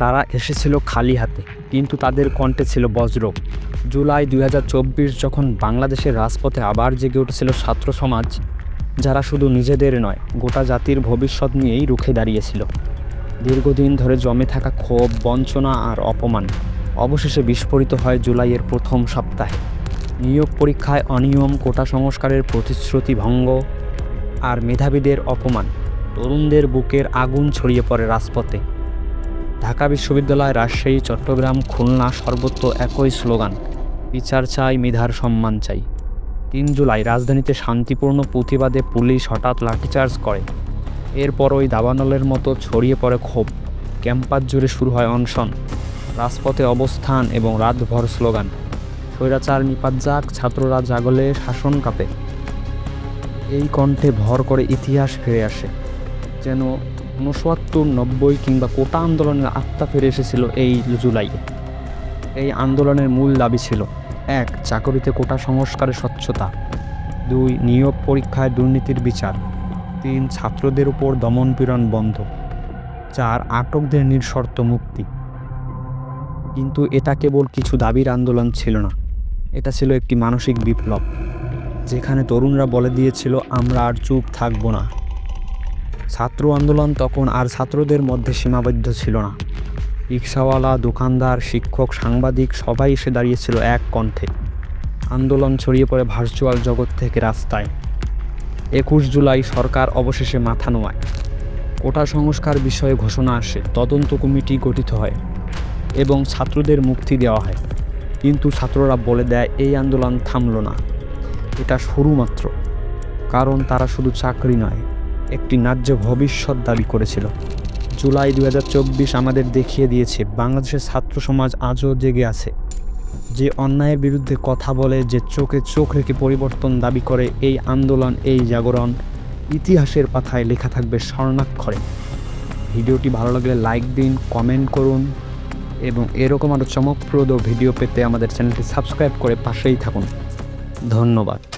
তারা এসেছিল খালি হাতে, কিন্তু তাদের কণ্ঠে ছিল বজ্র। জুলাই দুই হাজার চব্বিশ যখন বাংলাদেশের রাজপথে আবার জেগে উঠেছিল ছাত্র সমাজ, যারা শুধু নিজেদের নয়, গোটা জাতির ভবিষ্যৎ নিয়েই রুখে দাঁড়িয়েছিল। দীর্ঘদিন ধরে জমে থাকা ক্ষোভ, বঞ্চনা আর অপমান অবশেষে বিস্ফোরিত হয় জুলাইয়ের প্রথম সপ্তাহে। নিয়োগ পরীক্ষায় অনিয়ম, কোটা সংস্কারের প্রতিশ্রুতি ভঙ্গ আর মেধাবীদের অপমান। তরুণদের বুকের আগুন ছড়িয়ে পড়ে রাজপথে। ঢাকা বিশ্ববিদ্যালয়, রাজশাহী, চট্টগ্রাম, খুলনা সর্বত্র একই স্লোগান, বিচার চাই, মেধার সম্মান চাই। তিন জুলাই রাজধানীতে শান্তিপূর্ণ প্রতিবাদে পুলিশ হঠাৎ লাঠিচার্জ করে। এরপর ওই দাবানলের মতো ছড়িয়ে পড়ে ক্ষোভ। ক্যাম্পাস জুড়ে শুরু হয় অনশন, রাজপথে অবস্থান এবং রাতভর স্লোগান, স্বৈরাচার নিপাত যাক, ছাত্ররা জাগলে শাসন কাঁপে। এই কণ্ঠে ভর করে ইতিহাস ফিরে আসে, যেন ঊনসত্তর নব্বই কিংবা কোটা আন্দোলনের আত্মা ফিরে এসেছিল এই জুলাইয়ে এই আন্দোলনের মূল দাবি ছিল, এক, চাকরিতে কোটা সংস্কারের স্বচ্ছতা। দুই, নিয়োগ পরীক্ষায় দুর্নীতির বিচার। তিন, ছাত্রদের উপর দমনপীড়ন বন্ধ। চার, আটকদের নিঃশর্ত মুক্তি। কিন্তু এটা কেবল কিছু দাবির আন্দোলন ছিল না। এটা ছিল একটি মানসিক বিপ্লব, যেখানে তরুণরা বলে দিয়েছিল, আমরা আর চুপ থাকব না। ছাত্র আন্দোলন তখন আর ছাত্রদের মধ্যে সীমাবদ্ধ ছিল না। রিক্সাওয়ালা, দোকানদার, শিক্ষক, সাংবাদিক সবাই এসে দাঁড়িয়েছিল এক কণ্ঠে। আন্দোলন ছড়িয়ে পড়ে ভার্চুয়াল জগৎ থেকে রাস্তায়। একুশ জুলাই সরকার অবশেষে মাথা নোয়ায়। কোটা সংস্কার বিষয়ে ঘোষণা আসে, তদন্ত কমিটি গঠিত হয় এবং ছাত্রদের মুক্তি দেওয়া হয়। কিন্তু ছাত্ররা বলে দেয়, এই আন্দোলন থামল না। এটা শুরু মাত্র। কারণ তারা শুধু চাকরি নয় একটি ন্যায্য ভবিষ্যৎ দাবি করেছিল। জুলাই দু হাজার চব্বিশ আমাদের দেখিয়ে দিয়েছে, বাংলাদেশের ছাত্র সমাজ আজও জেগে আছে। যে অন্যায়ের বিরুদ্ধে কথা বলে, যে চোখে চোখ রেখে পরিবর্তন দাবি করে, এই আন্দোলন, এই জাগরণ ইতিহাসের পাথায় লেখা থাকবে স্বর্ণাক্ষরে। ভিডিওটি ভালো লাগলে লাইক দিন, কমেন্ট করুন এবং এরকম আরও চমকপ্রদ ভিডিও পেতে আমাদের চ্যানেলটি সাবস্ক্রাইব করে পাশেই থাকুন। ধন্যবাদ।